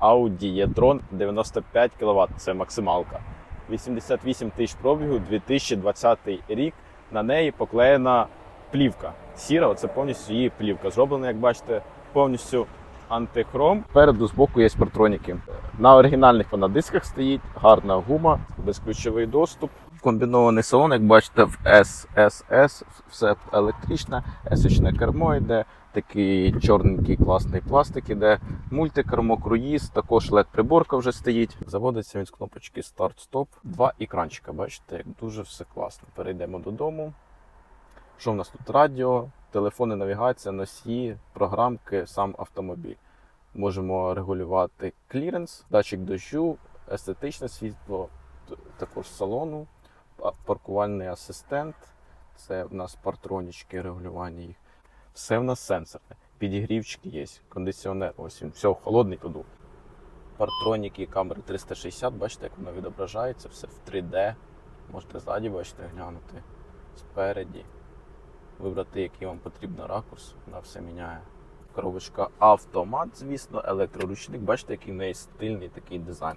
Audi e-tron 95 кВт, це максималка. 88 тисяч пробігу, 2020 рік. На неї поклеєна плівка. Сіра, це повністю її плівка. Зроблена, як бачите, повністю антихром. Переду з боку є партроніки. На оригінальних вона дисках стоїть, гарна гума, безключовий доступ. Комбінований салон, як бачите, в SSS, все електричне, есочне кермо йде, такий чорненький класний пластик іде, мультикермо, круїз, також led приборка вже стоїть. Заводиться він з кнопочки старт-стоп. Два екранчика, бачите, як дуже все класно. Перейдемо додому. Що в нас тут? Радіо, телефони, навігація, носії, програмки, сам автомобіль. Можемо регулювати кліренс, датчик дощу, естетичне світло, також салону, паркувальний асистент. Це в нас партронічки регулювання їх. Все в нас сенсорне. Підігрівчики є, кондиціонер. Ось він, все, холодний подув. Партроніки, камери 360, бачите, як воно відображається, все в 3D. Можете ззаді, бачите, глянути, спереді. Вибрати, який вам потрібен ракурс, вона все міняє. Коробочка автомат, звісно, електроручник. Бачите, який в неї стильний такий дизайн.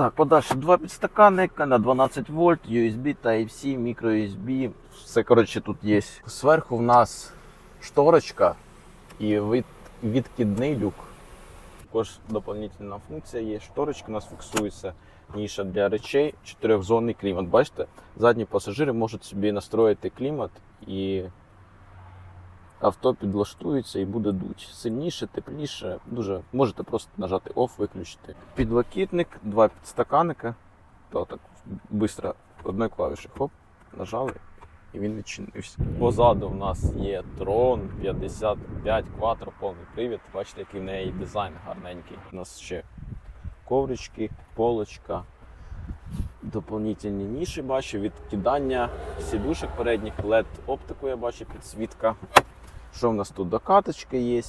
Так, подальше два підстаканника на 12 вольт, USB, Type-C, microUSB. Все, коротше, тут є. Зверху в нас шторочка і від, відкидний люк. Також доповнительна функція є. Шторочка у нас фіксується. Ніша для речей, чотирьохзонний клімат. Бачите, задні пасажири можуть собі настроїти клімат і авто підлаштується і буде дуть. Сильніше, тепліше. Дуже можете просто нажати OFF, виключити. Підлокітник, два підстаканника. То так швидко одною клавішею хоп, нажали і він відчинився. Позаду в нас є трон 55 Quattro, повний привід. Бачите, який в неї дизайн гарненький. У нас ще коврички, полочка. Доповнительні ніші бачу, відкидання сідушок передніх, LED оптику я бачу, підсвітка. Що в нас тут? Докаточки є.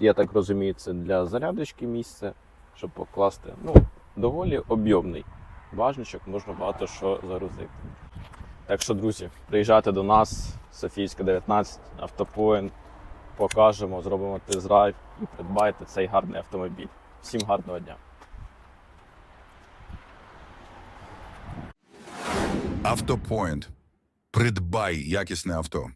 Я так розумію, це для зарядочки місце, щоб покласти. Ну, доволі об'ємний важничок, можна багато що загрузити. Так що, друзі, приїжджайте до нас, Софійська 19, автопоінт, покажемо, зробимо тест-драйв і придбайте цей гарний автомобіль. Всім гарного дня! Автопоінт. Придбай якісне авто.